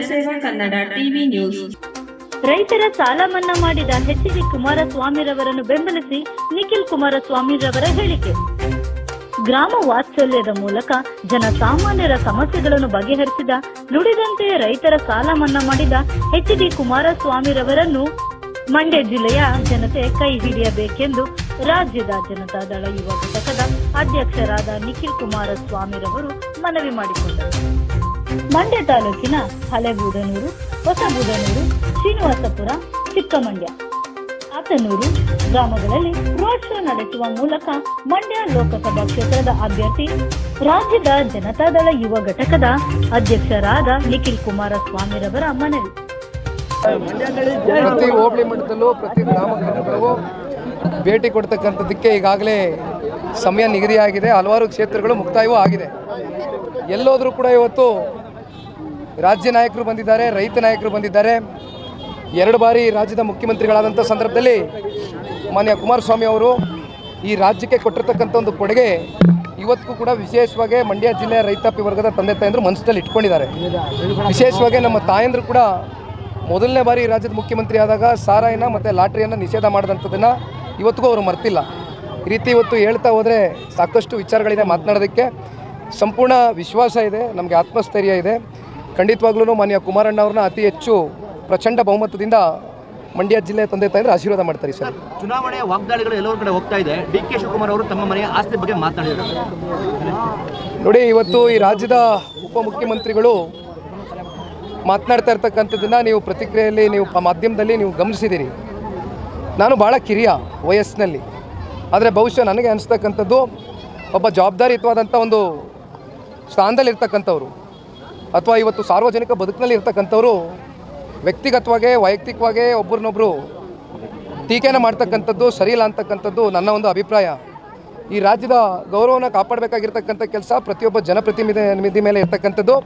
ಜನಸೇವಾ Kannada TV news. ರೈತರ ಸಾಲ ಮನ್ನಾ ಮಾಡಿದ ಎಚ್ ಡಿ ಕುಮಾರಸ್ವಾಮಿರವರನ್ನು ಬೆಂಬಲಿಸಿ ನಿಖಿಲ್ ಕುಮಾರಸ್ವಾಮಿರವರ ಹೇಳಿಕೆ. ಗ್ರಾಮ ವಾತ್ಸಲ್ಯದ ಮೂಲಕ ಜನಸಾಮಾನ್ಯರ ಸಮಸ್ಯೆಗಳನ್ನು ಬಗೆಹರಿಸಿದ, ನುಡಿದಂತೆ ರೈತರ ಸಾಲ ಮನ್ನಾ ಮಾಡಿದ ಎಚ್ ಡಿ ಕುಮಾರಸ್ವಾಮಿರವರನ್ನು ಮಂಡ್ಯ ಜಿಲ್ಲೆಯ ಜನತೆ ಕೈ ಹಿಡಿಯಬೇಕೆಂದು ರಾಜ್ಯದ ಜನತಾದಳ ಯುವ ಘಟಕದ ಅಧ್ಯಕ್ಷರಾದ ನಿಖಿಲ್ ಕುಮಾರಸ್ವಾಮಿರವರು ಮನವಿ ಮಾಡಿಕೊಂಡರು. ಮಂಡ್ಯ ತಾಲೂಕಿನ ಹಳೆಬೂದನೂರು ಹೊಸಗೂಡನೂರು ಶ್ರೀನಿವಾಸಪುರ, ಚಿಕ್ಕಮಂಡ್ಯ. ಆತನೂರು ಗ್ರಾಮಗಳಲ್ಲಿ ರೋಡ್ ಶೋ ನಡೆಸುವ ಮೂಲಕ ಮಂಡ್ಯ ಲೋಕಸಭಾ ಕ್ಷೇತ್ರದ ಅಭ್ಯರ್ಥಿ, ರಾಜ್ಯದ ಜನತಾದಳ ಯುವ ಘಟಕದ ಅಧ್ಯಕ್ಷರಾದ ನಿಖಿಲ್ ಕುಮಾರಸ್ವಾಮಿರವರ ಮನವಿ. ಪ್ರತಿ ಹೋಬಳಿ ಮಟ್ಟದಲ್ಲೂ ಪ್ರತಿ ಗ್ರಾಮ ಘಟಕಗಳಿಗೂ ಭೇಟಿ ಕೊಡ್ತಕ್ಕಂಥದ್ದಕ್ಕೆ ಈಗಾಗಲೇ ಸಮಯ ನಿಗದಿಯಾಗಿದೆ. ಹಲವಾರು ಕ್ಷೇತ್ರಗಳು ಮುಕ್ತಾಯವೂ ಆಗಿದೆ. ಎಲ್ಲೋದ್ರೂ ಕೂಡ ಇವತ್ತು ರಾಜ್ಯ ನಾಯಕರು ಬಂದಿದ್ದಾರೆ, ರೈತ ನಾಯಕರು ಬಂದಿದ್ದಾರೆ. ಎರಡು ಬಾರಿ ರಾಜ್ಯದ ಮುಖ್ಯಮಂತ್ರಿಗಳಾದಂಥ ಸಂದರ್ಭದಲ್ಲಿ ಮಾನ್ಯ ಕುಮಾರಸ್ವಾಮಿ ಅವರು ಈ ರಾಜ್ಯಕ್ಕೆ ಕೊಟ್ಟಿರ್ತಕ್ಕಂಥ ಒಂದು ಕೊಡುಗೆ ಇವತ್ತಿಗೂ ಕೂಡ ವಿಶೇಷವಾಗಿ ಮಂಡ್ಯ ಜಿಲ್ಲೆಯ ರೈತಾಪಿ ವರ್ಗದ ತಂದೆ ತಾಯಂದರು ಮನಸ್ಸಲ್ಲಿ ಇಟ್ಕೊಂಡಿದ್ದಾರೆ. ವಿಶೇಷವಾಗಿ ನಮ್ಮ ತಾಯಂದರು ಕೂಡ ಮೊದಲನೇ ಬಾರಿ ರಾಜ್ಯದ ಮುಖ್ಯಮಂತ್ರಿ ಆದಾಗ ಸಾರಾಯನ ಮತ್ತು ಲಾಟ್ರಿಯನ್ನು ನಿಷೇಧ ಮಾಡಿದಂಥದ್ದನ್ನು ಇವತ್ತಿಗೂ ಅವರು ಮರ್ತಿಲ್ಲ. ಈ ರೀತಿ ಇವತ್ತು ಹೇಳ್ತಾ ಹೋದರೆ ಸಾಕಷ್ಟು ವಿಚಾರಗಳಿದೆ ಮಾತನಾಡೋದಕ್ಕೆ. ಸಂಪೂರ್ಣ ವಿಶ್ವಾಸ ಇದೆ, ನಮಗೆ ಆತ್ಮಸ್ಥೈರ್ಯ ಇದೆ. ಖಂಡಿತವಾಗ್ಲೂ ಮಾನ್ಯ ಕುಮಾರಣ್ಣ ಅವ್ರನ್ನ ಅತಿ ಹೆಚ್ಚು ಪ್ರಚಂಡ ಬಹುಮತದಿಂದ ಮಂಡ್ಯ ಜಿಲ್ಲೆ ತಂದೆ ತಾಯಿದ್ರೆ ಆಶೀರ್ವಾದ ಮಾಡ್ತಾರೆ ಸರ್ ಚುನಾವಣೆಯ ವಾಗ್ದಾಳಿಗಳು ಎಲ್ಲರ ಕಡೆ ಹೋಗ್ತಾ ಇದೆ. ಡಿ ಕೆ ಶಿವಕುಮಾರ್ ಅವರು ತಮ್ಮ ಮನೆಯ ಆಸ್ತಿ ಬಗ್ಗೆ ಮಾತನಾಡಿದ್ದಾರೆ. ನೋಡಿ ಇವತ್ತು ಈ ರಾಜ್ಯದ ಉಪಮುಖ್ಯಮಂತ್ರಿಗಳು ಮಾತನಾಡ್ತಾ ಇರ್ತಕ್ಕಂಥದ್ದನ್ನು ನೀವು ಪ್ರತಿಕ್ರಿಯೆಯಲ್ಲಿ ನೀವು ಮಾಧ್ಯಮದಲ್ಲಿ ನೀವು ಗಮನಿಸಿದ್ದೀರಿ. ನಾನು ಭಾಳ ಕಿರಿಯ ವಯಸ್ಸಿನಲ್ಲಿ. ಆದರೆ ಬಹುಶಃ ನನಗೆ ಅನಿಸ್ತಕ್ಕಂಥದ್ದು ಒಬ್ಬ ಜವಾಬ್ದಾರಿಯುತವಾದಂಥ ಒಂದು ಸ್ಥಾನದಲ್ಲಿರ್ತಕ್ಕಂಥವ್ರು. ಅಥವಾ ಇವತ್ತು ಸಾರ್ವಜನಿಕ ಬದುಕಿನಲ್ಲಿ ಇರ್ತಕ್ಕಂಥವ್ರು ವ್ಯಕ್ತಿಗತವಾಗಿ ವೈಯಕ್ತಿಕವಾಗಿ ಒಬ್ಬರನ್ನೊಬ್ಬರು ಟೀಕೆನ ಮಾಡ್ತಕ್ಕಂಥದ್ದು ಸರಿಯಿಲ್ಲ ಅಂತಕ್ಕಂಥದ್ದು ನನ್ನ ಒಂದು ಅಭಿಪ್ರಾಯ. ಈ ರಾಜ್ಯದ ಗೌರವನ ಕಾಪಾಡಬೇಕಾಗಿರ್ತಕ್ಕಂಥ ಕೆಲಸ ಪ್ರತಿಯೊಬ್ಬ ಜನಪ್ರತಿನಿಧಿ ನಿಧಿ ಮೇಲೆ ಇರ್ತಕ್ಕಂಥದ್ದು.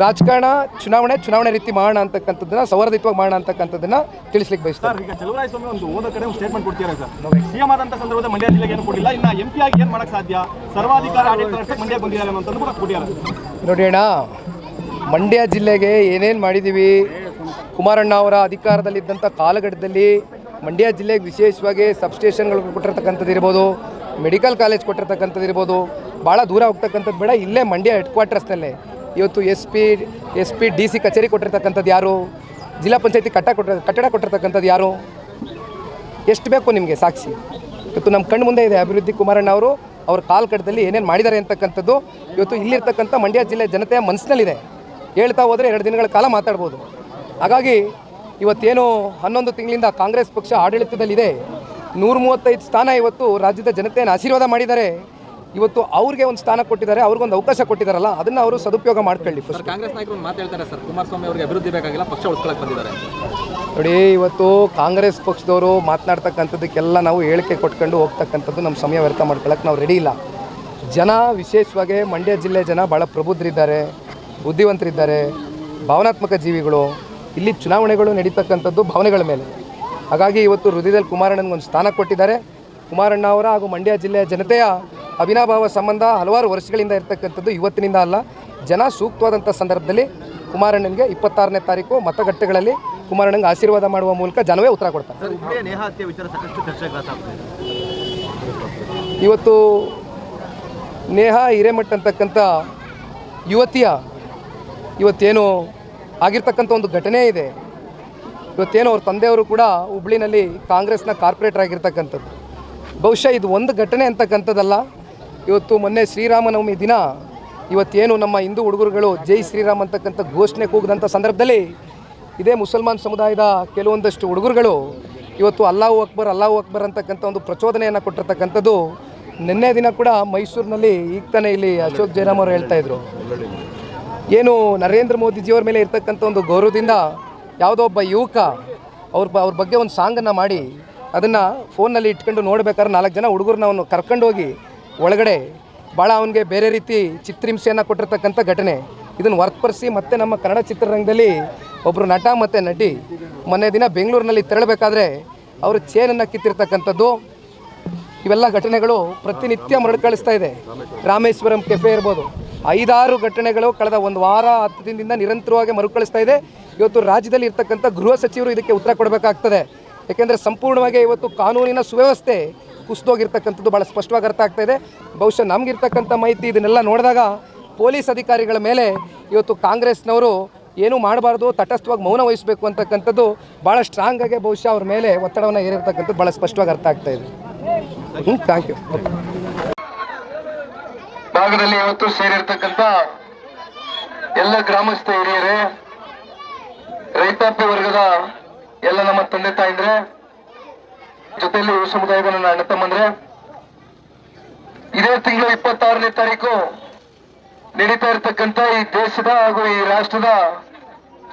ರಾಜಕಾರಣ ಚುನಾವಣೆ ಚುನಾವಣೆ ರೀತಿ ಮಾಡೋಣ ಅಂತಕ್ಕಂಥದ್ದನ್ನ ಸೌಹಾರ್ದಿತವಾಗಿ ಮಾಡೋಣ ಅಂತಕ್ಕಂಥದ್ದನ್ನ ತಿಳಿಸ್ಲಿಕ್ಕೆ ಬಯಸ್ತಾರೆ ಈಗ ಚಲುವರಾಯ ಸ್ವಾಮಿ ಒಂದು ಹೋದ ಕಡೆ ಸ್ಟೇಟ್ಮೆಂಟ್ ಕೊಡ್ತೀರಾ ಸರ್? ಸಿಎಂ ಆದಂತ ಸಂದರ್ಭದಲ್ಲಿ ಮಂಡ್ಯ ಜಿಲ್ಲೆಗೆ ಏನು ಕೊಟ್ಟಿಲ್ಲ ಇನ್ನ ಎಂ ಪಿ ಆಗಿ ಏನ್ ಮಾಡಕ್ ಸಾಧ್ಯ? ಸರ್ವಾಧಿಕಾರ ಆಡಳಿತ ನಡೆಸಕ್ಕೆ ಮಂಡ್ಯ ಬಂದಿದ್ದಾರೆ ಅನ್ನೋಂಥದ್ದು ಕೂಡ ಕೊಟ್ಟಿದ್ದಾರೆ. ನೋಡಿ ಅಣ್ಣ ಮಂಡ್ಯ ಜಿಲ್ಲೆಗೆ ಏನೇನು ಮಾಡಿದ್ದೀವಿ ಕುಮಾರಣ್ಣ ಅವರ ಅಧಿಕಾರದಲ್ಲಿದ್ದಂಥ ಕಾಲಘಟ್ಟದಲ್ಲಿ ಮಂಡ್ಯ ಜಿಲ್ಲೆಗೆ ವಿಶೇಷವಾಗಿ ಸಬ್ಸ್ಟೇಷನ್ಗಳು ಕೊಟ್ಟಿರ್ತಕ್ಕಂಥದ್ದು ಇರ್ಬೋದು, ಮೆಡಿಕಲ್ ಕಾಲೇಜ್ ಕೊಟ್ಟಿರ್ತಕ್ಕಂಥದ್ದು ಇರ್ಬೋದು ಭಾಳ ದೂರ ಹೋಗ್ತಕ್ಕಂಥದ್ದು ಬೇಡ, ಇಲ್ಲೇ ಮಂಡ್ಯ ಹೆಡ್ ಕ್ವಾರ್ಟರ್ಸ್ನಲ್ಲೇ ಇವತ್ತು S P S P D C ಕಚೇರಿ ಕೊಟ್ಟಿರ್ತಕ್ಕಂಥದ್ದು ಯಾರು? ಜಿಲ್ಲಾ ಪಂಚಾಯತಿ ಕಟ್ಟ ಕೊಟ್ಟಿರ ಕಟ್ಟಡ ಕೊಟ್ಟಿರ್ತಕ್ಕಂಥದ್ದು ಯಾರು? ಎಷ್ಟು ಬೇಕು ನಿಮಗೆ ಸಾಕ್ಷಿ? ಇವತ್ತು ನಮ್ಮ ಕಣ್ಣು ಮುಂದೆ ಇದೆ ಅಭಿವೃದ್ಧಿ ಕುಮಾರಣ್ಣ ಅವರು, ಅವ್ರ ಕಾಲ್ಕಟ್ಟದಲ್ಲಿ ಏನೇನು ಮಾಡಿದ್ದಾರೆ ಅಂತಕ್ಕಂಥದ್ದು ಇವತ್ತು ಇಲ್ಲಿರ್ತಕ್ಕಂಥ ಮಂಡ್ಯ ಜಿಲ್ಲೆ ಜನತೆಯ ಮನಸ್ಸಿನಲ್ಲಿದೆ. ಹೇಳ್ತಾ ಹೋದರೆ ಎರಡು ದಿನಗಳ ಕಾಲ ಮಾತಾಡ್ಬೋದು. ಹಾಗಾಗಿ ಇವತ್ತೇನು ಹನ್ನೊಂದು ತಿಂಗಳಿಂದ ಕಾಂಗ್ರೆಸ್ ಪಕ್ಷ ಆಡಳಿತದಲ್ಲಿದೆ. ನೂರ ಮೂವತ್ತೈದು ಸ್ಥಾನ ಇವತ್ತು ರಾಜ್ಯದ ಜನತೆಯನ್ನು ಆಶೀರ್ವಾದ ಮಾಡಿದ್ದಾರೆ. ಇವತ್ತು ಅವ್ರಿಗೆ ಒಂದು ಸ್ಥಾನ ಕೊಟ್ಟಿದ್ದಾರೆ ಅವ್ರಿಗೊಂದು ಅವಕಾಶ ಕೊಟ್ಟಿದ್ದಾರಲ್ಲ ಅದನ್ನು ಅವರು ಸದುಪಯೋಗ ಮಾಡ್ಕೊಳ್ಳಿ ಫಸ್ಟ್ ಕಾಂಗ್ರೆಸ್ ನಾಯಕರು ಮಾತಾಡ್ತಾರೆ ಸರ್ ಕುಮಾರಸ್ವಾಮಿ ಅವರಿಗೆ ಅಭಿವೃದ್ಧಿ ಬೇಕಾಗಿಲ್ಲ ಪಕ್ಷ ಉಳಿಸ್ಕೊಳಕ್ ಬಂದಿದ್ದಾರೆ. ನೋಡಿ ಇವತ್ತು ಕಾಂಗ್ರೆಸ್ ಪಕ್ಷದವರು ಮಾತನಾಡ್ತಕ್ಕಂಥದ್ದಕ್ಕೆಲ್ಲ ನಾವು ಹೇಳಿಕೆ ಕೊಟ್ಕೊಂಡು ಹೋಗ್ತಕ್ಕಂಥದ್ದು ನಮ್ಮ ಸಮಯ ವ್ಯರ್ಥ ಮಾಡ್ಕೊಳ್ಳೋಕೆ ನಾವು ರೆಡಿ ಇಲ್ಲ. ಜನ ವಿಶೇಷವಾಗಿ ಮಂಡ್ಯ ಜಿಲ್ಲೆ ಜನ ಭಾಳ ಪ್ರಬುದ್ಧರಿದ್ದಾರೆ. ಬುದ್ಧಿವಂತರಿದ್ದಾರೆ ಭಾವನಾತ್ಮಕ ಜೀವಿಗಳು ಇಲ್ಲಿ ಚುನಾವಣೆಗಳು ನಡೀತಕ್ಕಂಥದ್ದು ಭಾವನೆಗಳ ಮೇಲೆ. ಹಾಗಾಗಿ ಇವತ್ತು ಹೃದಯದಲ್ಲಿ ಕುಮಾರಣ್ಣನಿಗೆ ಒಂದು ಸ್ಥಾನ ಕೊಟ್ಟಿದ್ದಾರೆ. ಕುಮಾರಣ್ಣ ಅವರ ಹಾಗೂ ಮಂಡ್ಯ ಜಿಲ್ಲೆಯ ಜನತೆಯ ಅವಿನಾಭಾವ ಸಂಬಂಧ ಹಲವಾರು ವರ್ಷಗಳಿಂದ ಇರತಕ್ಕಂಥದ್ದು ಇವತ್ತಿನಿಂದ ಅಲ್ಲ ಜನ ಸೂಕ್ತವಾದಂಥ ಸಂದರ್ಭದಲ್ಲಿ ಕುಮಾರಣ್ಣನಿಗೆ ಇಪ್ಪತ್ತಾರನೇ ತಾರೀಕು ಮತಗಟ್ಟೆಗಳಲ್ಲಿ ಕುಮಾರಣ್ಣನಿಗೆ ಆಶೀರ್ವಾದ ಮಾಡುವ ಮೂಲಕ ಜನವೇ ಉತ್ತರ ಕೊಡ್ತಾರೆ. ಇವತ್ತು ನೇಹ ಹಿರೇಮಠ್ ಅಂತಕ್ಕಂಥ ಯುವತಿಯ ಇವತ್ತೇನು ಆಗಿರ್ತಕ್ಕಂಥ ಒಂದು ಘಟನೆ ಇದೆ. ಇವತ್ತೇನು ಅವ್ರ ತಂದೆಯವರು ಕೂಡ ಹುಬ್ಳಿನಲ್ಲಿ ಕಾಂಗ್ರೆಸ್ನ ಕಾರ್ಪೊರೇಟರ್ ಆಗಿರ್ತಕ್ಕಂಥದ್ದು. ಬಹುಶಃ ಇದು ಒಂದು ಘಟನೆ ಅಂತಕ್ಕಂಥದ್ದಲ್ಲ. ಇವತ್ತು ಮೊನ್ನೆ ಶ್ರೀರಾಮನವಮಿ ದಿನ ಇವತ್ತೇನು ನಮ್ಮ ಹಿಂದೂ ಹುಡುಗರುಗಳು ಜೈ ಶ್ರೀರಾಮ್ ಅಂತಕ್ಕಂಥ ಘೋಷಣೆ ಕೂಗಿದಂಥ ಸಂದರ್ಭದಲ್ಲಿ ಇದೇ ಮುಸಲ್ಮಾನ್ ಸಮುದಾಯದ ಕೆಲವೊಂದಷ್ಟು ಹುಡುಗರುಗಳು ಇವತ್ತು ಅಲ್ಲಾಹು ಅಕ್ಬರ್ ಅಲ್ಲಾಹು ಅಕ್ಬರ್ ಅಂತಕ್ಕಂಥ ಒಂದು ಪ್ರಚೋದನೆಯನ್ನು ಕೊಟ್ಟಿರ್ತಕ್ಕಂಥದ್ದು. ನಿನ್ನೆ ದಿನ ಕೂಡ ಮೈಸೂರಿನಲ್ಲಿ ಈಗ ತಾನೇ ಇಲ್ಲಿ ಅಶೋಕ್ ಜಯರಾಮ್ ಅವರು ಹೇಳ್ತಾ ಇದ್ರು. ಏನು ನರೇಂದ್ರ ಮೋದಿಜಿಯವ್ರ ಮೇಲೆ ಇರ್ತಕ್ಕಂಥ ಒಂದು ಗೌರವದಿಂದ ಯಾವುದೋ ಒಬ್ಬ ಯುವಕ ಅವ್ರ ಬ ಅವ್ರ ಬಗ್ಗೆ ಒಂದು ಸಾಂಗನ್ನು ಮಾಡಿ ಅದನ್ನು ಫೋನಲ್ಲಿ ಇಟ್ಕೊಂಡು ನೋಡಬೇಕಾದ್ರೆ ನಾಲ್ಕು ಜನ ಹುಡುಗರನ್ನ ಅವನು ಕರ್ಕೊಂಡು ಹೋಗಿ ಒಳಗಡೆ ಭಾಳ ಅವನಿಗೆ ಬೇರೆ ರೀತಿ ಚಿತ್ರಹಿಂಸೆಯನ್ನು ಕೊಟ್ಟಿರ್ತಕ್ಕಂಥ ಘಟನೆ. ಇದನ್ನು ಹೊರತುಪಡಿಸಿ ಮತ್ತೆ ನಮ್ಮ ಕನ್ನಡ ಚಿತ್ರರಂಗದಲ್ಲಿ ಒಬ್ಬರು ನಟ ಮತ್ತು ನಟಿ ಮೊನ್ನೆ ದಿನ ಬೆಂಗಳೂರಿನಲ್ಲಿ ತೆರಳಬೇಕಾದ್ರೆ ಅವರು ಚೇನನ್ನು ಕಿತ್ತಿರ್ತಕ್ಕಂಥದ್ದು. ಇವೆಲ್ಲ ಘಟನೆಗಳು ಪ್ರತಿನಿತ್ಯ ಮರಳು ಕಳಿಸ್ತಾ ಇದೆ. ರಾಮೇಶ್ವರಂ ಕೆಫೆ ಇರ್ಬೋದು. ಐದಾರು ಘಟನೆಗಳು ಕಳೆದ ಒಂದು ವಾರ, ಹತ್ತು ದಿನದಿಂದ ನಿರಂತರವಾಗಿ ಮರುಕಳಿಸ್ತಾ ಇದೆ. ಇವತ್ತು ರಾಜ್ಯದಲ್ಲಿ ಇರ್ತಕ್ಕಂಥ ಗೃಹ ಸಚಿವರು ಇದಕ್ಕೆ ಉತ್ತರ ಕೊಡಬೇಕಾಗ್ತದೆ. ಏಕೆಂದರೆ ಸಂಪೂರ್ಣವಾಗಿ ಇವತ್ತು ಕಾನೂನಿನ ಸುವ್ಯವಸ್ಥೆ ಕುಸಿದೋಗಿರ್ತಕ್ಕಂಥದ್ದು ಭಾಳ ಸ್ಪಷ್ಟವಾಗಿ ಅರ್ಥ ಆಗ್ತಾ ಇದೆ. ಬಹುಶಃ ನಮಗಿರ್ತಕ್ಕಂಥ ಮಾಹಿತಿ ಇದನ್ನೆಲ್ಲ ನೋಡಿದಾಗ ಪೊಲೀಸ್ ಅಧಿಕಾರಿಗಳ ಮೇಲೆ ಇವತ್ತು ಕಾಂಗ್ರೆಸ್ನವರು ಏನೂ ಮಾಡಬಾರ್ದು, ತಟಸ್ಥವಾಗಿ ಮೌನ ವಹಿಸಬೇಕು ಅಂತಕ್ಕಂಥದ್ದು ಭಾಳ ಸ್ಟ್ರಾಂಗ್ ಆಗಿ ಬಹುಶಃ ಅವ್ರ ಮೇಲೆ ಒತ್ತಡವನ್ನು ಏರಿರ್ತಕ್ಕಂಥದ್ದು ಭಾಳ ಸ್ಪಷ್ಟವಾಗಿ ಅರ್ಥ ಆಗ್ತಾ ಇದೆ. ಹ್ಞೂ ಥ್ಯಾಂಕ್ ಯು ಭಾಗದಲ್ಲಿ ಇವತ್ತು ಸೇರಿರ್ತಕ್ಕಂಥ ಎಲ್ಲ ಗ್ರಾಮಸ್ಥ ಹಿರಿಯರೇ, ರೈತಾಪಿ ವರ್ಗದ ಎಲ್ಲ ನಮ್ಮ ತಂದೆ ತಾಯಿಂದ್ರೆ, ಜೊತೆಯಲ್ಲಿ ಯುವ ಸಮುದಾಯದ ನನ್ನ ಅಣ್ಣ ತಮ್ಮಂದ್ರೆ, ಇದೇ ತಿಂಗಳು ಇಪ್ಪತ್ತಾರನೇ ತಾರೀಕು ನಡೀತಾ ಇರತಕ್ಕಂತ ಈ ದೇಶದ ಹಾಗೂ ಈ ರಾಷ್ಟ್ರದ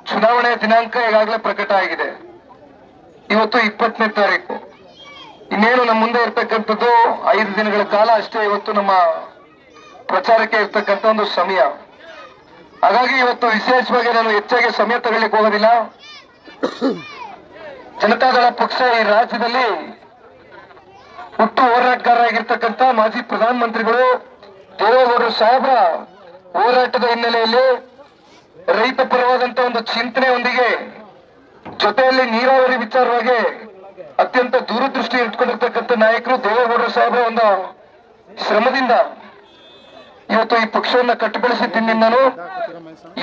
ಚುನಾವಣೆ ದಿನಾಂಕ ಈಗಾಗಲೇ ಪ್ರಕಟ ಆಗಿದೆ. ಇವತ್ತು ಇಪ್ಪತ್ತನೇ ತಾರೀಕು. ಇನ್ನೇನು ನಮ್ಮ ಮುಂದೆ ಇರ್ತಕ್ಕಂಥದ್ದು ಐದು ದಿನಗಳ ಕಾಲ ಅಷ್ಟೇ ಇವತ್ತು ನಮ್ಮ ಪ್ರಚಾರಕ್ಕೆ ಇರ್ತಕ್ಕಂಥ ಒಂದು ಸಮಯ. ಹಾಗಾಗಿ ಇವತ್ತು ವಿಶೇಷವಾಗಿ ನಾನು ಹೆಚ್ಚಾಗಿ ಸಮಯ ತಗೊಳ್ಳಿಕ್ಕೆ ಹೋಗೋದಿಲ್ಲ. ಜನತಾದಳ ಪಕ್ಷ ಈ ರಾಜ್ಯದಲ್ಲಿ ಹುಟ್ಟು ಹೋರಾಟಗಾರರಾಗಿರ್ತಕ್ಕಂಥ ಮಾಜಿ ಪ್ರಧಾನಮಂತ್ರಿಗಳು ದೇವೇಗೌಡರು ಸಾಹೇಬ್ರ ಹೋರಾಟದ ಹಿನ್ನೆಲೆಯಲ್ಲಿ ರೈತ ಪರವಾದಂತ ಒಂದು ಚಿಂತನೆಯೊಂದಿಗೆ ಜೊತೆಯಲ್ಲಿ ನೀರಾವರಿ ವಿಚಾರವಾಗಿ ಅತ್ಯಂತ ದೂರದೃಷ್ಟಿ ಇಟ್ಕೊಂಡಿರ್ತಕ್ಕಂಥ ನಾಯಕರು ದೇವೇಗೌಡರು ಸಾಹೇಬ್ರ ಒಂದು ಶ್ರಮದಿಂದ ಇವತ್ತು ಈ ಪಕ್ಷವನ್ನ ಕಟ್ಟಿಬೆಳೆಸಿದ್ದೀನಿ ನಾನು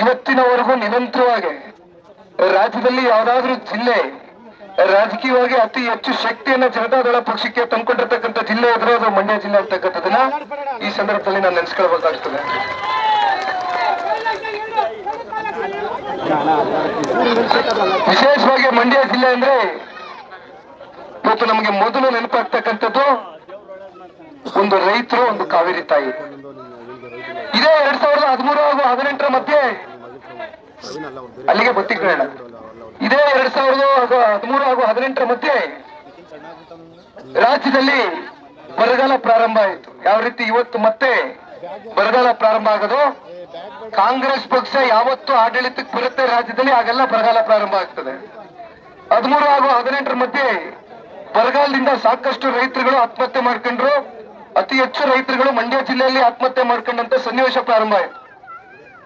ಇವತ್ತಿನವರೆಗೂ ನಿರಂತರವಾಗಿ ರಾಜ್ಯದಲ್ಲಿ ಯಾವ್ದಾದ್ರೂ ಜಿಲ್ಲೆ ರಾಜಕೀಯವಾಗಿ ಅತಿ ಹೆಚ್ಚು ಶಕ್ತಿಯನ್ನ ಜನತಾದಳ ಪಕ್ಷಕ್ಕೆ ತಂದ್ಕೊಂಡಿರ್ತಕ್ಕಂಥ ಜಿಲ್ಲೆ ಇದ್ರೆ ಅದು ಮಂಡ್ಯ ಜಿಲ್ಲೆ ಅಂತಕ್ಕಂಥದ್ದನ್ನ ಈ ಸಂದರ್ಭದಲ್ಲಿ ನಾನು ನೆನೆಸ್ಕೊಳ್ಬೇಕಾಗ್ತದೆ. ವಿಶೇಷವಾಗಿ ಮಂಡ್ಯ ಜಿಲ್ಲೆ ಅಂದ್ರೆ ಇವತ್ತು ನಮಗೆ ಮೊದಲು ನೆನಪಾಗ್ತಕ್ಕಂಥದ್ದು ಒಂದು ರೈತರು ಒಂದು ಕಾವೇರಿ ತಾಯಿ. ಇದೇ ಎರಡ್ ಸಾವಿರದ ಹದಿಮೂರು ಹಾಗೂ ಹದಿನೆಂಟರ ಮಧ್ಯೆ ಅಲ್ಲಿಗೆ ಬತ್ತಿಕೊಳ್ಳೋಣ ಇದೇ ಎರಡ್ ಸಾವಿರದ ಹದಿಮೂರು ಹಾಗೂ ಹದಿನೆಂಟರ ಮಧ್ಯೆ ರಾಜ್ಯದಲ್ಲಿ ಬರಗಾಲ ಪ್ರಾರಂಭ ಆಯಿತು. ಯಾವ ರೀತಿ ಇವತ್ತು ಮತ್ತೆ ಬರಗಾಲ ಪ್ರಾರಂಭ ಆಗೋದು? ಕಾಂಗ್ರೆಸ್ ಪಕ್ಷ ಯಾವತ್ತು ಆಡಳಿತಕ್ಕೆ ಬರುತ್ತೆ ರಾಜ್ಯದಲ್ಲಿ ಆಗೆಲ್ಲ ಬರಗಾಲ ಪ್ರಾರಂಭ ಆಗ್ತದೆ. ಹದಿಮೂರು ಹಾಗೂ ಹದಿನೆಂಟರ ಮಧ್ಯೆ ಬರಗಾಲದಿಂದ ಸಾಕಷ್ಟು ರೈತರುಗಳು ಆತ್ಮಹತ್ಯೆ ಮಾಡ್ಕೊಂಡ್ರು. ಅತಿ ಹೆಚ್ಚು ರೈತರುಗಳು ಮಂಡ್ಯ ಜಿಲ್ಲೆಯಲ್ಲಿ ಆತ್ಮಹತ್ಯೆ ಮಾಡ್ಕೊಂಡಂತ ಸನ್ನಿವೇಶ ಪ್ರಾರಂಭ ಆಯಿತು.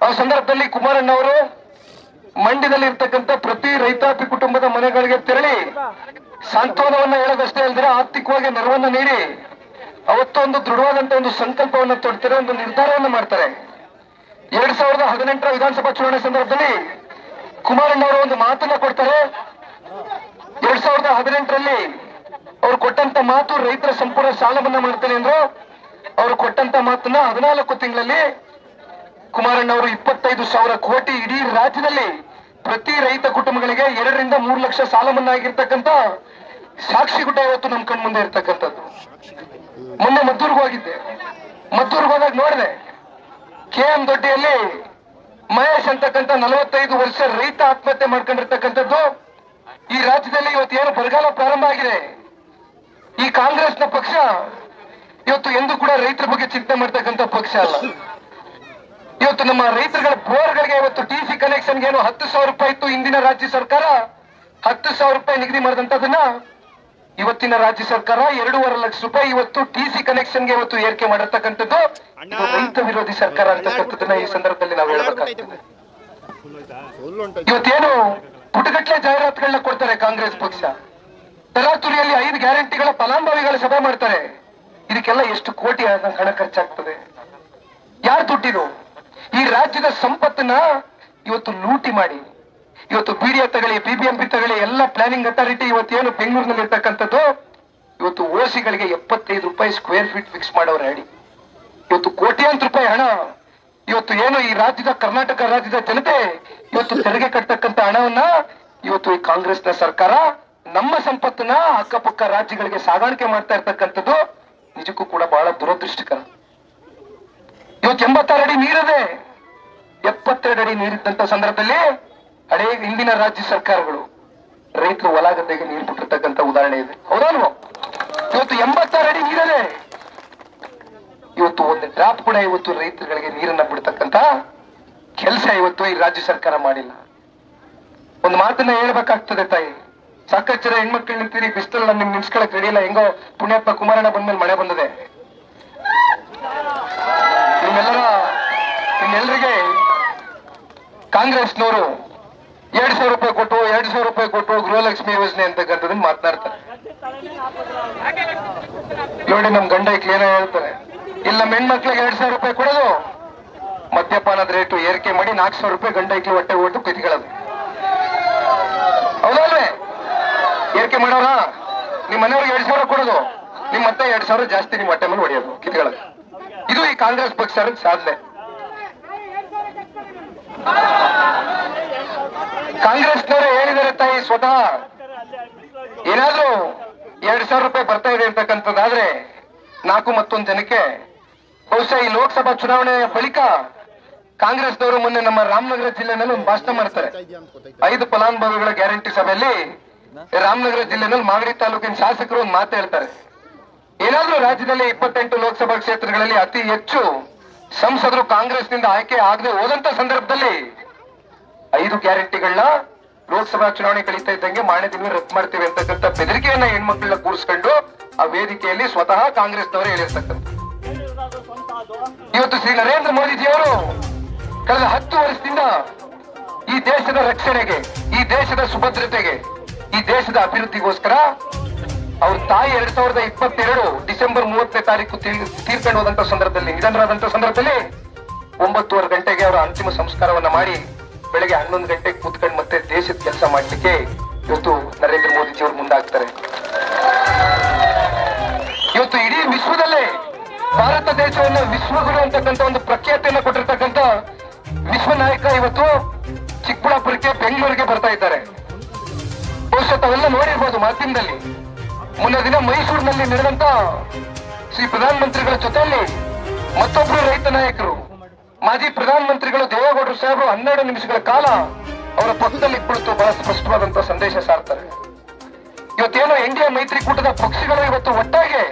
ಆ ಸಂದರ್ಭದಲ್ಲಿ ಕುಮಾರಣ್ಣ ಅವರು ಮಂಡ್ಯದಲ್ಲಿ ಇರ್ತಕ್ಕಂಥ ಪ್ರತಿ ರೈತಾಪಿ ಕುಟುಂಬದ ಮನೆಗಳಿಗೆ ತೆರಳಿ ಸಾಂತ್ವನವನ್ನ ಹೇಳೋದಷ್ಟೇ ಅಲ್ಲದೆ ಆರ್ಥಿಕವಾಗಿ ನೆರವನ್ನ ನೀಡಿ ಅವತ್ತೊಂದು ದೃಢವಾದಂತ ಒಂದು ಸಂಕಲ್ಪವನ್ನ ತೊಡ್ತಾರೆ, ಒಂದು ನಿರ್ಧಾರವನ್ನ ಮಾಡ್ತಾರೆ. ಎರಡ್ ಸಾವಿರದ ಹದಿನೆಂಟರ ವಿಧಾನಸಭಾ ಚುನಾವಣೆ ಸಂದರ್ಭದಲ್ಲಿ ಕುಮಾರಣ್ಣ ಅವರು ಒಂದು ಮಾತನ್ನ ಕೊಡ್ತಾರೆ. ಎರಡ್ ಸಾವಿರದ ಹದಿನೆಂಟರಲ್ಲಿ ಅವ್ರು ಕೊಟ್ಟಂತ ಮಾತು ರೈತರ ಸಂಪೂರ್ಣ ಸಾಲ ಮನ್ನಾ ಮಾಡ್ತೇನೆ ಅಂದ್ರು. ಅವ್ರು ಕೊಟ್ಟಂತ ಮಾತನ್ನ ಹದಿನಾಲ್ಕು ತಿಂಗಳಲ್ಲಿ ಕುಮಾರಣ್ಣ ಅವರು ಇಪ್ಪತ್ತೈದು ಸಾವಿರ ಕೋಟಿ ಇಡೀ ರಾಜ್ಯದಲ್ಲಿ ಪ್ರತಿ ರೈತ ಕುಟುಂಬಗಳಿಗೆ ಎರಡರಿಂದ ಮೂರು ಲಕ್ಷ ಸಾಲ ಮನ್ನಾ ಸಾಕ್ಷಿ ಗುಡ್ಡ ಇವತ್ತು ನಮ್ ಕಣ್ ಮುಂದೆ ಇರ್ತಕ್ಕಂಥದ್ದು. ಮೊನ್ನೆ ಮದ್ದೂರ್ಗೆ ಹೋಗಿದ್ದೆ. ಹೋದಾಗ ನೋಡಿದೆ ಕೆ ಎಂ ದೊಡ್ಡಿಯಲ್ಲಿ ಮಹೇಶ್ ಅಂತಕ್ಕಂಥ ನಲವತ್ತೈದು ವರ್ಷ ರೈತ ಆತ್ಮಹತ್ಯೆ ಮಾಡ್ಕೊಂಡಿರ್ತಕ್ಕಂಥದ್ದು ಈ ರಾಜ್ಯದಲ್ಲಿ ಇವತ್ತು ಏನು ಬರಗಾಲ ಪ್ರಾರಂಭ ಆಗಿದೆ. ಕಾಂಗ್ರೆಸ್ನ ಪಕ್ಷ ಇವತ್ತು ಎಂದು ಕೂಡ ರೈತರ ಬಗ್ಗೆ ಚಿಂತೆ ಮಾಡ್ತಕ್ಕಂತ ಪಕ್ಷ ಅಲ್ಲ. ಇವತ್ತು ನಮ್ಮ ರೈತರುಗಳ ಬೋರ್ಗಳಿಗೆ ಇವತ್ತು ಟಿ ಸಿ ಕನೆಕ್ಷನ್ ಏನು ಹತ್ತು ಸಾವಿರ ರೂಪಾಯಿ ಇತ್ತು ಇಂದಿನ ರಾಜ್ಯ ಸರ್ಕಾರ. ಹತ್ತು ಸಾವಿರ ರೂಪಾಯಿ ನಿಗದಿ ಮಾಡಿದಂತದನ್ನ ಇವತ್ತಿನ ರಾಜ್ಯ ಸರ್ಕಾರ ಎರಡೂವರೆ ಲಕ್ಷ ರೂಪಾಯಿ ಇವತ್ತು ಟಿ ಸಿ ಕನೆಕ್ಷನ್ಗೆ ಇವತ್ತು ಏರಿಕೆ ಮಾಡಿರ್ತಕ್ಕಂಥದ್ದು. ರೈತ ವಿರೋಧಿ ಸರ್ಕಾರ ಅಂತಕ್ಕಂಥದ್ದನ್ನ ಈ ಸಂದರ್ಭದಲ್ಲಿ ನಾವು ಹೇಳಬೇಕಾಗ್ತದೆ. ಇವತ್ತೇನು ಪುಟಗಟ್ಟಲೆ ಜಾಹೀರಾತುಗಳನ್ನ ಕೊಡ್ತಾರೆ ಕಾಂಗ್ರೆಸ್ ಪಕ್ಷ. ತರಾತುರಿಯಲ್ಲಿ ಐದು ಗ್ಯಾರಂಟಿಗಳ ಫಲಾನುಭವಿಗಳ ಸಭೆ ಮಾಡ್ತಾರೆ. ಇದಕ್ಕೆಲ್ಲ ಎಷ್ಟು ಕೋಟಿ ಹಣ ಖರ್ಚಾಗ್ತದೆ? ಯಾರು ದುಡ್ಡಿದು? ಈ ರಾಜ್ಯದ ಸಂಪತ್ತನ್ನ ಇವತ್ತು ಲೂಟಿ ಮಾಡಿ. ಇವತ್ತು ಬಿಡಿಎ ತಗಳಿ ಬಿಬಿಎಂಪಿ ತಗಳಿ ಎಲ್ಲ ಪ್ಲಾನಿಂಗ್ ಅಥಾರಿಟಿ ಇವತ್ತೇನು ಬೆಂಗಳೂರಿನಲ್ಲಿ ಇರ್ತಕ್ಕಂಥದ್ದು, ಇವತ್ತು ಓಸಿಗಳಿಗೆ ಎಪ್ಪತ್ತೈದು ರೂಪಾಯಿ ಸ್ಕ್ವೇರ್ ಫೀಟ್ ಫಿಕ್ಸ್ ಮಾಡೋರು ಹೇಳಿ ಇವತ್ತು ಕೋಟ್ಯಾಂತರ ರೂಪಾಯಿ ಹಣ. ಇವತ್ತು ಏನು ಈ ರಾಜ್ಯದ ಕರ್ನಾಟಕ ರಾಜ್ಯದ ಜನತೆ ಇವತ್ತು ತೆರಿಗೆ ಕಟ್ಟತಕ್ಕಂಥ ಹಣವನ್ನ ಇವತ್ತು ಈ ಕಾಂಗ್ರೆಸ್ನ ಸರ್ಕಾರ ನಮ್ಮ ಸಂಪತ್ತನ್ನ ಅಕ್ಕಪಕ್ಕ ರಾಜ್ಯಗಳಿಗೆ ಸಾಗಾಣಿಕೆ ಮಾಡ್ತಾ ಇರ್ತಕ್ಕಂಥದ್ದು ನಿಜಕ್ಕೂ ಕೂಡ ಬಹಳ ದುರದೃಷ್ಟಕರ. ಇವತ್ತು ಎಂಬತ್ತಾರು ಅಡಿ ನೀರಿದೆ. ಎಪ್ಪತ್ತೆರಡು ಅಡಿ ನೀರಿದ್ದಂತ ಸಂದರ್ಭದಲ್ಲಿ ಹಳೇ ಹಿಂದಿನ ರಾಜ್ಯ ಸರ್ಕಾರಗಳು ರೈತರು ಹೊಲ ಗದ್ದೆಗೆ ನೀರು ಬಿಟ್ಟಿರ್ತಕ್ಕಂಥ ಉದಾಹರಣೆ ಇದೆ. ಹೌದಲ್ವೋ? ಇವತ್ತು ಎಂಬತ್ತಾರು ಅಡಿ ನೀರಿದೆ. ಇವತ್ತು ಒಂದು ಡ್ರಾಪ್ ಕೂಡ ಇವತ್ತು ರೈತರುಗಳಿಗೆ ನೀರನ್ನ ಬಿಡ್ತಕ್ಕಂತ ಕೆಲಸ ಇವತ್ತು ಈ ರಾಜ್ಯ ಸರ್ಕಾರ ಮಾಡಿಲ್ಲ. ಒಂದು ಮಾತನ್ನ ಹೇಳ್ಬೇಕಾಗ್ತದೆ ತಾಯಿ. ಸಾಕಷ್ಟು ಹೆಣ್ಮಕ್ಳು ನಿಂತೀರಿ ಬಿಸಿಲಲ್ಲಿ ನಿಮ್ ನಿಲ್ಸ್ಕೊಳಕ್ ರೆಡಿ ಇಲ್ಲ. ಹೆಂಗೋ ಪುಣ್ಯಪ್ಪ ಕುಮಾರಣ್ಣ ಬಂದ್ಮೇಲೆ ಮಳೆ ಬಂದಿದೆ. ನಿಮ್ಮೆಲ್ಲರ ನಿಮ್ಮೆಲ್ಲರಿಗೆ ಕಾಂಗ್ರೆಸ್ನವರು ಎರಡ್ ಸಾವಿರ ರೂಪಾಯಿ ಕೊಟ್ಟು, ಎರಡ್ ಸಾವಿರ ರೂಪಾಯಿ ಕೊಟ್ಟು ಗೃಹಲಕ್ಷ್ಮಿ ಯೋಜನೆ ಅಂತಕ್ಕಂಥದ್ದನ್ನ ಮಾತನಾಡ್ತಾರೆ. ನೋಡಿ ನಮ್ ಗಂಡ ಕ್ಲಿಯರ್ ಹೇಳ್ತಾರೆ. ಇಲ್ಲ, ಹೆಣ್ಮಕ್ಳಿಗೆ ಎರಡ್ ಸಾವಿರ ರೂಪಾಯಿ ಕೊಡೋದು. ಮದ್ಯಪಾನದ ರೇಟು ಏರಿಕೆ ಮಾಡಿ ನಾಲ್ಕು ಸಾವಿರ ರೂಪಾಯಿ ಗಂಡ ಹೊಟ್ಟೆ ಓಟು ಕಿತ್ಕೊಳ್ಳೋದು ಹೌದಲ್ವೇ ಏರಿಕೆ ಮಾಡೋರ ನಿಮ್ ಮನೆಯವ್ರಿಗೆ ಎರಡ್ ಸಾವಿರ ಕೊಡೋದು. ನಿಮ್ ಮತ್ತೆ ಎರಡ್ ಸಾವಿರ ಜಾಸ್ತಿ ನಿಮ್ಮ ಹೊಟ್ಟೆ ಮೇಲೆ ಹೊಡೆಯೋದು, ಕಿತ್ಕೊಳ್ಳೋದು. ಇದು ಈ ಕಾಂಗ್ರೆಸ್ ಪಕ್ಷದ ಸಾಧನೆ. ಕಾಂಗ್ರೆಸ್ನವರು ಹೇಳಿದರೆ ತಾಯಿ ಸ್ವತಃ. ಏನಾದ್ರೂ ಎರಡ್ ಸಾವಿರ ರೂಪಾಯಿ ಬರ್ತಾ ಇದೆ ಅಂತಕ್ಕಂಥದ್ದಾದ್ರೆ ನಾಲ್ಕು ಮತ್ತೊಂದು ಜನಕ್ಕೆ. ಬಹುಶಃ ಈ ಲೋಕಸಭಾ ಚುನಾವಣೆ ಬಳಿಕ ಕಾಂಗ್ರೆಸ್ನವರು ಮೊನ್ನೆ ನಮ್ಮ ರಾಮನಗರ ಜಿಲ್ಲೆನಲ್ಲಿ ಒಂದು ಭಾಷಣ ಮಾಡ್ತಾರೆ. ಐದು ಫಲಾನುಭವಿಗಳ ಗ್ಯಾರಂಟಿ ಸಭೆಯಲ್ಲಿ ರಾಮನಗರ ಜಿಲ್ಲೆನಲ್ಲಿ ಮಾಗಡಿ ತಾಲೂಕಿನ ಶಾಸಕರು ಒಂದು ಮಾತು ಹೇಳ್ತಾರೆ. ಏನಾದ್ರೂ ರಾಜ್ಯದಲ್ಲಿ ಇಪ್ಪತ್ತೆಂಟು ಲೋಕಸಭಾ ಕ್ಷೇತ್ರಗಳಲ್ಲಿ ಅತಿ ಹೆಚ್ಚು ಸಂಸದರು ಕಾಂಗ್ರೆಸ್ನಿಂದ ಆಯ್ಕೆ ಆಗದೆ ಹೋದಂತ ಸಂದರ್ಭದಲ್ಲಿ ಐದು ಗ್ಯಾರಂಟಿಗಳನ್ನ ಲೋಕಸಭಾ ಚುನಾವಣೆ ಕಳೀತಾ ಇದ್ದಂಗೆ ಮಾನ್ಯ ದಿನ ರದ್ದು ಮಾಡ್ತೀವಿ ಅಂತಕ್ಕಂಥ ಬೆದರಿಕೆಯನ್ನ ಹೆಣ್ಮಕ್ಳನ್ನ ಕೂರಿಸ್ಕೊಂಡು ಆ ವೇದಿಕೆಯಲ್ಲಿ ಸ್ವತಃ ಕಾಂಗ್ರೆಸ್ನವರು ಹೇಳಿರ್ತಕ್ಕಂಥ ಇವತ್ತು ಶ್ರೀ ನರೇಂದ್ರ ಮೋದಿಜಿಯವರು ಕಳೆದ ಹತ್ತು ವರ್ಷದಿಂದ ಈ ದೇಶದ ರಕ್ಷಣೆಗೆ, ಈ ದೇಶದ ಸುಭದ್ರತೆಗೆ ಈ ದೇಶದ ಅಭಿವೃದ್ಧಿಗೋಸ್ಕರ ಅವ್ರ ತಾಯಿ ಎರಡ್ ಸಾವಿರದ ಇಪ್ಪತ್ತೆರಡು ಡಿಸೆಂಬರ್ ಮೂವತ್ತನೇ ತಾರೀಕು ತೀರ್- ತೀರ್ಕೊಂಡು ಹೋದಂತ ಸಂದರ್ಭದಲ್ಲಿ, ನಿಧನರಾದಂತ ಸಂದರ್ಭದಲ್ಲಿ ಒಂಬತ್ತುವರೆ ಗಂಟೆಗೆ ಅವರ ಅಂತಿಮ ಸಂಸ್ಕಾರವನ್ನ ಮಾಡಿ ಬೆಳಗ್ಗೆ ಹನ್ನೊಂದು ಗಂಟೆಗೆ ಕೂತ್ಕೊಂಡು ಮತ್ತೆ ದೇಶದ ಕೆಲಸ ಮಾಡಲಿಕ್ಕೆ ಇವತ್ತು ನರೇಂದ್ರ ಮೋದಿಜಿ ಅವರು ಮುಂದಾಗ್ತಾರೆ. ಇವತ್ತು ಇಡೀ ವಿಶ್ವದಲ್ಲೇ ಭಾರತ ದೇಶವನ್ನು ವಿಶ್ವಗುರು ಅಂತಕ್ಕಂಥ ಒಂದು ಪ್ರಖ್ಯಾತಿಯನ್ನ ಕೊಟ್ಟಿರ್ತಕ್ಕಂಥ ವಿಶ್ವ ನಾಯಕ ಇವತ್ತು ಚಿಕ್ಕಬಳ್ಳಾಪುರಕ್ಕೆ ಬೆಂಗಳೂರಿಗೆ ಬರ್ತಾ ಇದ್ದಾರೆ. ತಾವೆಲ್ಲ ನೋಡಿರ್ಬೋದು ಮಾಧ್ಯಮದಲ್ಲಿ. ಮುನ್ನ ದಿನ ಮೈಸೂರಿನಲ್ಲಿ ನಡೆದಂತ ಶ್ರೀ ಪ್ರಧಾನಮಂತ್ರಿಗಳ ಜೊತೆಯಲ್ಲಿ ಮತ್ತೊಬ್ರು ರೈತ ನಾಯಕರು. ಮಾಜಿ ಪ್ರಧಾನಮಂತ್ರಿಗಳು ದೇವೇಗೌಡರು ಸಾಹೇಬರು ಹನ್ನೆರಡು ನಿಮಿಷಗಳ ಕಾಲ ಅವರ ಪಕ್ಕದಲ್ಲಿ ಕುಳಿತು ಬಹಳ ಸ್ಪಷ್ಟವಾದಂತಹ ಸಂದೇಶ ಸಾರ್ತಾರೆ. ಇವತ್ತೇನೋ ಇಂಡಿಯಾ ಮೈತ್ರಿಕೂಟದ ಪಕ್ಷಗಳು ಇವತ್ತು ಒಟ್ಟಾಗಿ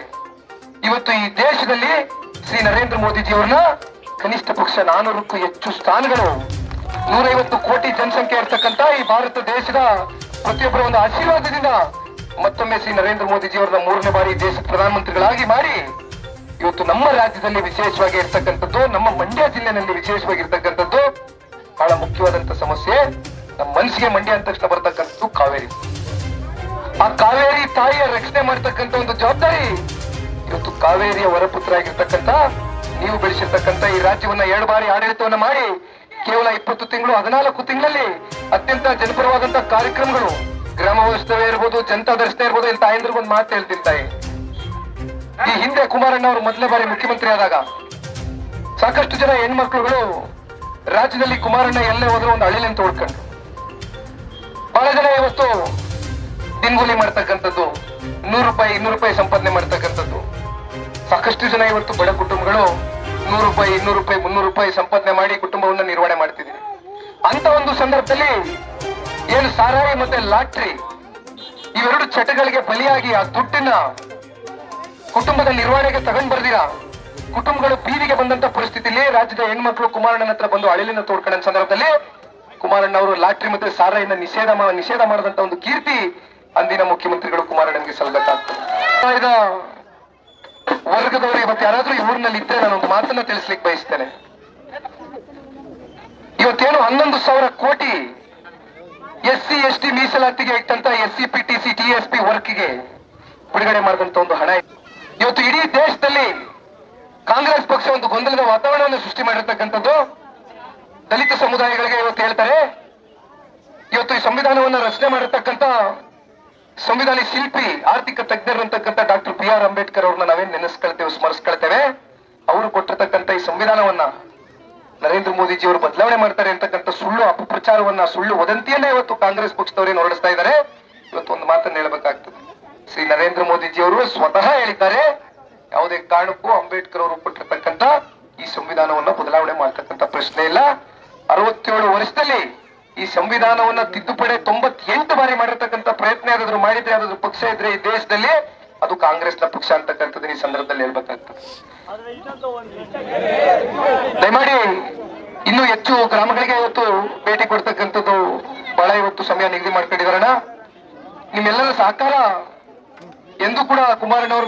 ಇವತ್ತು ಈ ದೇಶದಲ್ಲಿ ಶ್ರೀ ನರೇಂದ್ರ ಮೋದಿಜಿ ಅವ್ರನ್ನ ಕನಿಷ್ಠ ಪಕ್ಷ ನಾನೂರಕ್ಕೂ ಹೆಚ್ಚು ಸ್ಥಾನಗಳು. ನೂರೈವತ್ತು ಕೋಟಿ ಜನಸಂಖ್ಯೆ ಇರ್ತಕ್ಕಂಥ ಈ ಭಾರತ ದೇಶದ ಪ್ರತಿಯೊಬ್ಬರ ಒಂದು ಆಶೀರ್ವಾದದಿಂದ ಮತ್ತೊಮ್ಮೆ ಶ್ರೀ ನರೇಂದ್ರ ಮೋದಿ ಜಿಯವರನ್ನ ಮೂರನೇ ಬಾರಿ ದೇಶದ ಪ್ರಧಾನಮಂತ್ರಿಗಳಾಗಿ ಮಾಡಿ, ಇವತ್ತು ನಮ್ಮ ರಾಜ್ಯದಲ್ಲಿ ವಿಶೇಷವಾಗಿ ಇರ್ತಕ್ಕಂಥದ್ದು, ನಮ್ಮ ಮಂಡ್ಯ ಜಿಲ್ಲೆನಲ್ಲಿ ವಿಶೇಷವಾಗಿ ಇರ್ತಕ್ಕಂಥದ್ದು ಬಹಳ ಮುಖ್ಯವಾದಂತ ಸಮಸ್ಯೆ. ನಮ್ಮ ಮನಸ್ಸಿಗೆ ಮಂಡ್ಯ ಅಂದ ತಕ್ಷಣ ಬರ್ತಕ್ಕಂಥದ್ದು ಕಾವೇರಿ. ಆ ಕಾವೇರಿ ತಾಯಿಯ ರಕ್ಷಣೆ ಮಾಡ್ತಕ್ಕಂಥ ಒಂದು ಜವಾಬ್ದಾರಿ. ಇವತ್ತು ಕಾವೇರಿಯ ವರಪುತ್ರ ಆಗಿರ್ತಕ್ಕಂಥ ನೀವು ಬೆಳೆಸಿರ್ತಕ್ಕಂಥ ಈ ರಾಜ್ಯವನ್ನ ಎರಡು ಬಾರಿ ಆಡಳಿತವನ್ನ ಮಾಡಿ ಕೇವಲ ಇಪ್ಪತ್ತು ತಿಂಗಳು, ಹದಿನಾಲ್ಕು ತಿಂಗಳಲ್ಲಿ ಅತ್ಯಂತ ಜನಪರವಾದಂತ ಕಾರ್ಯಕ್ರಮಗಳು. ಗ್ರಾಮ ವಾಸ್ತವ್ಯ ಇರ್ಬೋದು, ಜನತಾ ದರ್ಶನ ಇರ್ಬೋದು ಇಲ್ಲಿ ಆಯ್ದ್ರಿಗೆ ಒಂದು ಮಾತು ಹೇಳ್ತೀನಿ ತಾಯಿ. ಈ ಹಿಂದೆ ಕುಮಾರಣ್ಣ ಅವರು ಮೊದಲ ಬಾರಿ ಮುಖ್ಯಮಂತ್ರಿ ಆದಾಗ ಸಾಕಷ್ಟು ಜನ ಹೆಣ್ಮಕ್ಳುಗಳು ರಾಜ್ಯದಲ್ಲಿ ಕುಮಾರಣ್ಣ ಎಲ್ಲೇ ಹೋದ್ರು ಒಂದು ಅಳಿಲೆಂತ ಉಳ್ಕೊಂಡು ಬಹಳ ಜನ ಇವತ್ತು ದಿನಗೂಲಿ ಮಾಡ್ತಕ್ಕಂಥದ್ದು, ನೂರು ರೂಪಾಯಿ, ಇನ್ನೂರು ರೂಪಾಯಿ ಸಂಪಾದನೆ ಮಾಡ್ತಕ್ಕಂಥದ್ದು. ಸಾಕಷ್ಟು ಜನ ಇವತ್ತು ಬಡ ಕುಟುಂಬಗಳು ನೂರು ರೂಪಾಯಿ, ಇನ್ನೂರು ರೂಪಾಯಿ, ಮುನ್ನೂರು ರೂಪಾಯಿ ಸಂಪಾದನೆ ಮಾಡಿ ಕುಟುಂಬವನ್ನು ನಿರ್ವಹಣೆ ಮಾಡ್ತಿದ್ದೀನಿ ಅಂತ ಒಂದು ಸಂದರ್ಭದಲ್ಲಿ ಏನು ಸಾರಾಯಿ ಮತ್ತೆ ಲಾಟ್ರಿ ಇವೆರಡು ಚಟಗಳಿಗೆ ಬಲಿಯಾಗಿ ಆ ದುಡ್ಡನ್ನ ಕುಟುಂಬದ ನಿರ್ವಹಣೆಗೆ ತಗೊಂಡ್ ಬರ್ದಿರಾ? ಕುಟುಂಬಗಳು ಬೀದಿಗೆ ಬಂದಂತ ಪರಿಸ್ಥಿತಿಯಲ್ಲಿ ರಾಜ್ಯದ ಹೆಣ್ಮಕ್ಳು ಕುಮಾರಣ್ಣನ ಹತ್ರ ಬಂದು ಅಳಿಲಿನ ತೋಡ್ಕೊಂಡ ಸಂದರ್ಭದಲ್ಲಿ ಕುಮಾರಣ್ಣ ಅವರು ಲಾಟ್ರಿ ಮತ್ತೆ ಸಾರಾಯಿನ ನಿಷೇಧ ನಿಷೇಧ ಮಾಡದಂತ ಒಂದು ಕೀರ್ತಿ ಅಂದಿನ ಮುಖ್ಯಮಂತ್ರಿಗಳು ಕುಮಾರಣ್ಣನಿಗೆ ಸಲ್ಲಬೇಕಾಗ್ತದೆ. ಸಮಾಜದ ಮತ್ತೆ ಯಾರಾದ್ರೂ ಈ ಊರಿನಲ್ಲಿ ಇದ್ರೆ ನಾನು ಒಂದು ಮಾತನ್ನ ತಿಳಿಸ್ಲಿಕ್ಕೆ ಬಯಸ್ತೇನೆ ಇವತ್ತೇನು ಹನ್ನೊಂದು ಸಾವಿರ ಕೋಟಿ ಎಸ್ ಸಿ, ಎಸ್ ಟಿ ಮೀಸಲಾತಿಗೆ ಇಟ್ಟಂತ S C, P, T C, T S P ವರ್ಕ್ಗೆ ಬಿಡುಗಡೆ ಮಾಡಿದಂತ ಒಂದು ಹಣ. ಇವತ್ತು ಇಡೀ ದೇಶದಲ್ಲಿ ಕಾಂಗ್ರೆಸ್ ಪಕ್ಷ ಒಂದು ಗೊಂದಲದ ವಾತಾವರಣವನ್ನು ಸೃಷ್ಟಿ ಮಾಡಿರ್ತಕ್ಕಂಥದ್ದು ದಲಿತ ಸಮುದಾಯಗಳಿಗೆ ಇವತ್ತು ಹೇಳ್ತಾರೆ ಇವತ್ತು ಈ ಸಂವಿಧಾನವನ್ನು ರಚನೆ ಮಾಡಿರ್ತಕ್ಕಂಥ ಸಂವಿಧಾನ ಶಿಲ್ಪಿ, ಆರ್ಥಿಕ ತಜ್ಞರಂತಕ್ಕಂಥ ಡಾಕ್ಟರ್ ಬಿ ಆರ್ ಅಂಬೇಡ್ಕರ್ ಅವ್ರನ್ನ ನಾವೇನ್ ನೆನೆಸ್ಕೊಳ್ತೇವೆ, ಸ್ಮರಿಸ್ಕೊಳ್ತೇವೆ? ಅವರು ಕೊಟ್ಟಿರ್ತಕ್ಕಂಥ ಈ ಸಂವಿಧಾನವನ್ನ ನರೇಂದ್ರ ಮೋದಿಜಿ ಅವರು ಬದಲಾವಣೆ ಮಾಡ್ತಾರೆ ಅಂತಕ್ಕಂಥ ಸುಳ್ಳು, ಅಪಪ್ರಚಾರವನ್ನ, ಸುಳ್ಳು ವದಂತಿಯನ್ನ ಇವತ್ತು ಕಾಂಗ್ರೆಸ್ ಪಕ್ಷದವರೇನು ಹೊರಡಿಸ್ತಾ ಇದ್ದಾರೆ? ಇವತ್ತು ಒಂದು ಮಾತನ್ನ ಹೇಳ್ಬೇಕಾಗ್ತದೆ. ಶ್ರೀ ನರೇಂದ್ರ ಮೋದಿಜಿ ಅವರು ಸ್ವತಃ ಹೇಳಿದ್ದಾರೆ, ಯಾವುದೇ ಕಾರಣಕ್ಕೂ ಅಂಬೇಡ್ಕರ್ ಅವರು ಕೊಟ್ಟಿರ್ತಕ್ಕಂಥ ಈ ಸಂವಿಧಾನವನ್ನ ಬದಲಾವಣೆ ಮಾಡ್ತಕ್ಕಂಥ ಪ್ರಶ್ನೆ ಇಲ್ಲ. ಅರವತ್ತೇಳು ವರ್ಷದಲ್ಲಿ ಈ ಸಂವಿಧಾನವನ್ನ ತಿದ್ದುಪಡಿ ತೊಂಬತ್ತೆಂಟು ಬಾರಿ ಮಾಡಿರ್ತಕ್ಕಂಥ ಪ್ರಯತ್ನ ಯಾರಾದ್ರೂ ಮಾಡಿದ್ರೆ ಯಾವ್ದಾದ್ರು ಪಕ್ಷ ಇದ್ರೆ ಈ ದೇಶದಲ್ಲಿ ಅದು ಕಾಂಗ್ರೆಸ್ನ ಪಕ್ಷ ಅಂತಕ್ಕಂಥದ್ದು ಈ ಸಂದರ್ಭದಲ್ಲಿ ಹೇಳ್ಬೇಕಾಗ್ತದೆ. ದಯಮಾಡಿ ಇನ್ನೂ ಹೆಚ್ಚು ಗ್ರಾಮಗಳಿಗೆ ಇವತ್ತು ಭೇಟಿ ಕೊಡ್ತಕ್ಕಂಥದ್ದು ಬಹಳ ಇವತ್ತು ಸಮಯ ನಿಗದಿ ಮಾಡ್ಕೊಂಡಿದಾರಣ ನಿಮ್ಮೆಲ್ಲರ ಸಹಕಾರ ಎಂದು ಕೂಡ ಕುಮಾರಣ್ಣವ್ರ